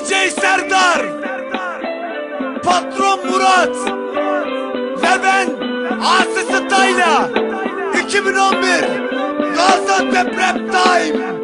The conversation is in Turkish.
DJ Serdar Patron Murat Ve ben Asi Style'a 2011 Gaziantep Rap Time.